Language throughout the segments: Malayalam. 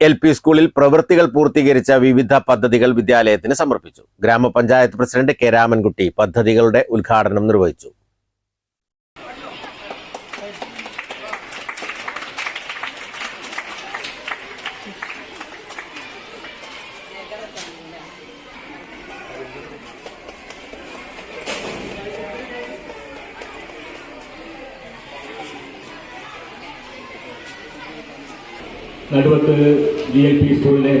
L P സ്കൂളിൽ പ്രവൃത്തികൾ പൂർത്തീകരിച്ച വിവിധ പദ്ധതികൾ വിദ്യാലയത്തിന് സമർപ്പിച്ചു. ഗ്രാമപഞ്ചായത്ത് പ്രസിഡന്റ് കെ രാമൻകുട്ടി പദ്ധതികളുടെ ഉദ്ഘാടനം നിർവഹിച്ചു. നടുവത്ത് ജി എൽ പി സ്കൂളിലെ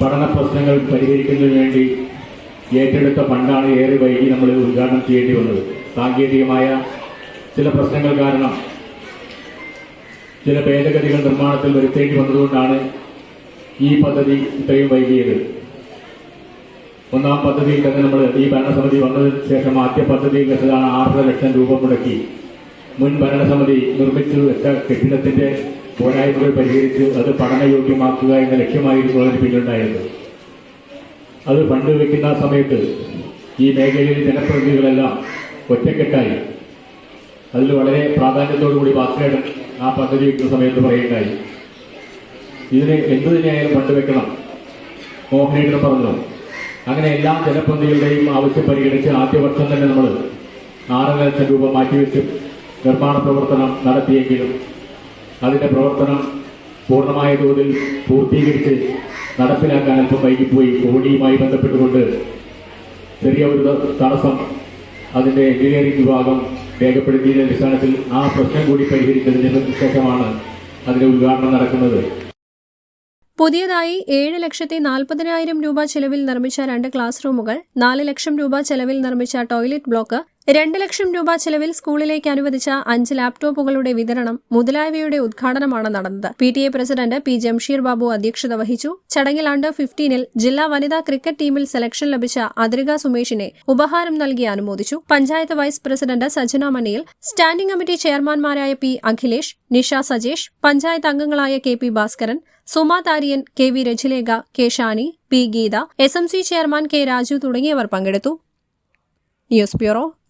പഠന പ്രശ്നങ്ങൾ പരിഹരിക്കുന്നതിന് വേണ്ടി ഏറ്റെടുത്ത ഫണ്ടാണ് ഏറെ വൈകി നമ്മൾ ഉദ്ഘാടനം ചെയ്യേണ്ടി വന്നത്. സാങ്കേതികമായ ചില പ്രശ്നങ്ങൾ കാരണം ചില ഭേദഗതികൾ നിർമ്മാണത്തിൽ വരുത്തേണ്ടി വന്നതുകൊണ്ടാണ് ഈ പദ്ധതി ഇത്രയും വൈകിയത്. ഒന്നാം പദ്ധതിയിൽ തന്നെ നമ്മൾ ഈ ഭരണസമിതി വന്നതിന് ശേഷം ആദ്യ പദ്ധതിയിൽ വെച്ചതാണ് ആറര ലക്ഷം രൂപ മുടക്കി. മുൻ ഭരണസമിതി നിർമ്മിച്ചു വെച്ച കെട്ടിടത്തിന്റെ പോരായ്മകൾ പരിഹരിച്ച് അത് പഠനയോഗ്യമാക്കുക എന്ന ലക്ഷ്യമായിരുന്നു അതിന് പിന്നിലുണ്ടായത് അത് ഫണ്ട് വയ്ക്കുന്ന സമയത്ത് ഈ മേഖലയിൽ ജനപ്രതിനിധികളെല്ലാം ഒറ്റക്കെട്ടായി. അതിൽ വളരെ പ്രാധാന്യത്തോടുകൂടി ഭാസ്കരൻ ആ പദ്ധതി വയ്ക്കുന്ന സമയത്ത് പറയുകയുണ്ടായി. ഇതിന് എന്ത് തന്നെയായാലും ഫണ്ട് വെക്കണം. മോഹനേട്ടൻ പറഞ്ഞു. അങ്ങനെ എല്ലാ ജനപ്രതിനിധികളുടെയും ആവശ്യം പരിഗണിച്ച് ആദ്യ വർഷം തന്നെ നമ്മൾ ആറര ലക്ഷം രൂപ മാറ്റിവെച്ച് നിർമ്മാണ പ്രവർത്തനം നടത്തിയെങ്കിലും അതിന്റെ പ്രവർത്തനം പൂർണമായ തോതിൽ പൂർത്തീകരിച്ച് നടപ്പിലാക്കാൻ അല്പം വൈകിപ്പോയി. കോടിയുമായി ബന്ധപ്പെട്ടുകൊണ്ട് ചെറിയ ഒരു തടസ്സം അതിന്റെ എഞ്ചിനീയറിംഗ് വിഭാഗം രേഖപ്പെടുത്തിയതിന്റെ അടിസ്ഥാനത്തിൽ ആ പ്രശ്നം കൂടി പരിഹരിച്ചതിന് ശേഷമാണ് അതിന്റെ ഉദ്ഘാടനം നടക്കുന്നത്. പുതിയതായി ഏഴ് ലക്ഷത്തി നാൽപ്പതിനായിരം രൂപ ചെലവിൽ നിർമ്മിച്ച രണ്ട് ക്ലാസ് റൂമുകൾ നാല് ലക്ഷം രൂപ ചെലവിൽ നിർമ്മിച്ച ടോയ്ലറ്റ് ബ്ലോക്ക് രണ്ട് ലക്ഷം രൂപ ചെലവിൽ സ്കൂളിലേക്ക് അനുവദിച്ച അഞ്ച് ലാപ്ടോപ്പുകളുടെ വിതരണം മുതലായവയുടെ ഉദ്ഘാടനമാണ് നടന്നത്. P T A president P Jamsheer Babu അധ്യക്ഷത വഹിച്ചു. ചടങ്ങിൽ അണ്ടർ ഫിഫ്റ്റീനിൽ ജില്ലാ വനിതാ ക്രിക്കറ്റ് ടീമിൽ സെലക്ഷൻ ലഭിച്ച അതിരിക സുമേഷിനെ ഉപഹാരം നൽകി അനുമോദിച്ചു. പഞ്ചായത്ത് വൈസ് പ്രസിഡന്റ് സജന മണിയിൽ സ്റ്റാൻഡിംഗ് കമ്മിറ്റി ചെയർമാൻമാരായ പി അഖിലേഷ് നിഷ സജേഷ് പഞ്ചായത്ത് അംഗങ്ങളായ K P Bhaskaran Suma Thariyan K V Rajilekha K Shani P Geetha S M C chairman K Raju തുടങ്ങിയവർ പങ്കെടുത്തു.